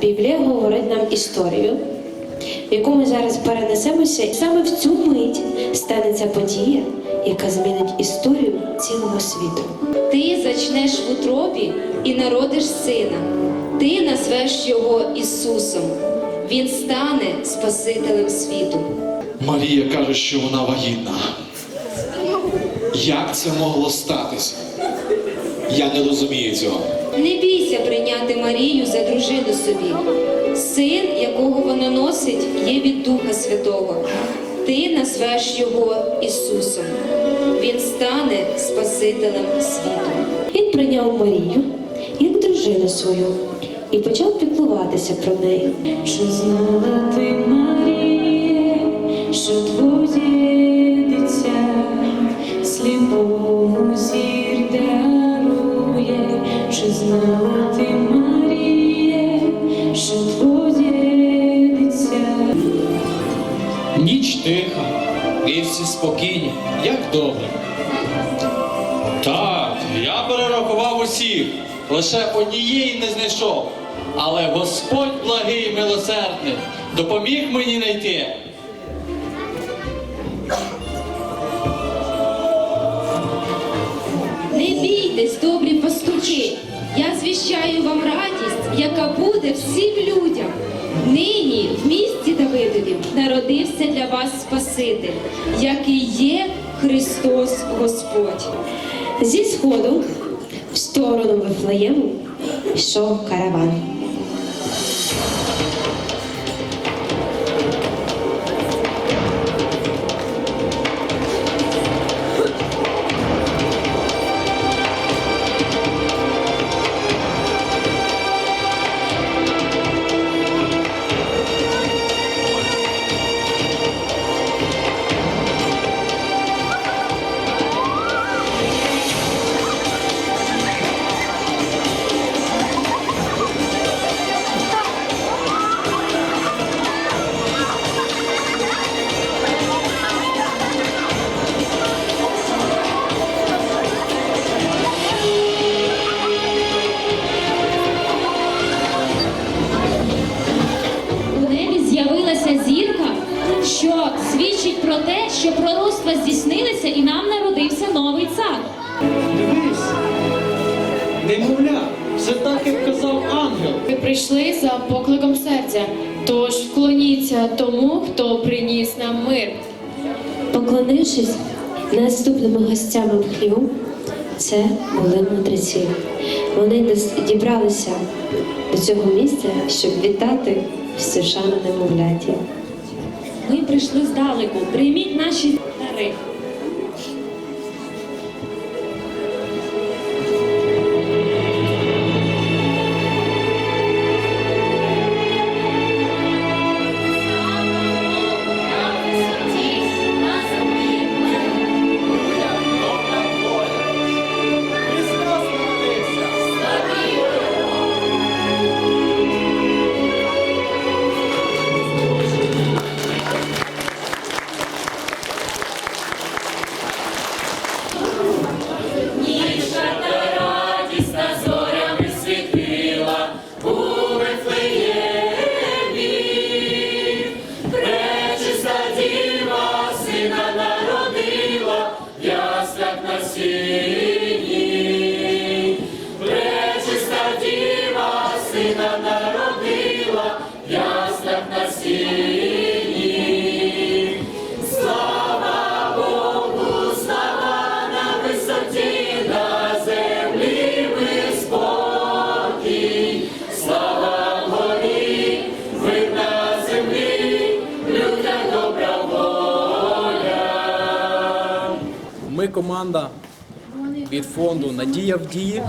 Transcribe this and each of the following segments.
Біблія говорить нам історію, в яку ми зараз перенесемося, і саме в цю мить станеться подія, яка змінить історію цілого світу. Ти зачнеш в утробі і народиш сина. Ти назвеш його Ісусом. Він стане Спасителем світу. Марія каже, що вона вагітна. Як це могло статися? Я не розумію цього. Не бійся прийняти Марію за дружину собі. Син, якого вона носить, є від Духа Святого. Ти назвеш його Ісусом. Він стане Спасителем світу. Він прийняв Марію як дружину свою і почав піклуватися про неї. Чи знала ти, Маріє, що твоє Чи Маріє, що твоє дитя Ніч тиха, вівці спокійні, як добре. Так, я перерахував усіх, лише однієї не знайшов. Але Господь благий і милосердний допоміг мені знайти. Не бійтесь, пастухи. Я вам радість, яка буде всім людям. Нині в місті Давидові народився для вас Спаситель, який є Христос Господь. Зі сходу в сторону Вифлеєму йшов караван. Що пророцтва здійснилися і нам народився новий цар. Дивись, немовля, все так, як казав ангел. Ви прийшли за покликом серця, тож вклоніться тому, хто приніс нам мир. Поклонившись наступними гостями в хліву, це були мудреці. Вони дібралися до цього місця, щоб вітати Стюшана немовляті. Ми прийшли здалеку. Прийміть наші дари. Ми команда від фонду Надія в дії,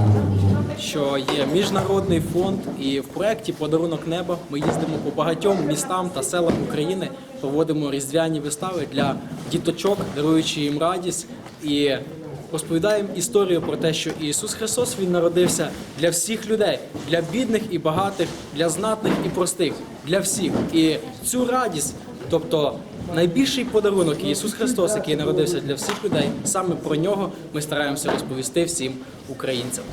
що є міжнародний фонд, і в проєкті Подарунок неба ми їздимо по багатьом містам та селам України, проводимо різдвяні вистави для діточок, даруючи їм радість і розповідаємо історію про те, що Ісус Христос Він народився для всіх людей, для бідних і багатих, для знатних і простих, для всіх. І цю радість, тобто найбільший подарунок Ісус Христос, який народився для всіх людей, саме про нього ми стараємося розповісти всім українцям.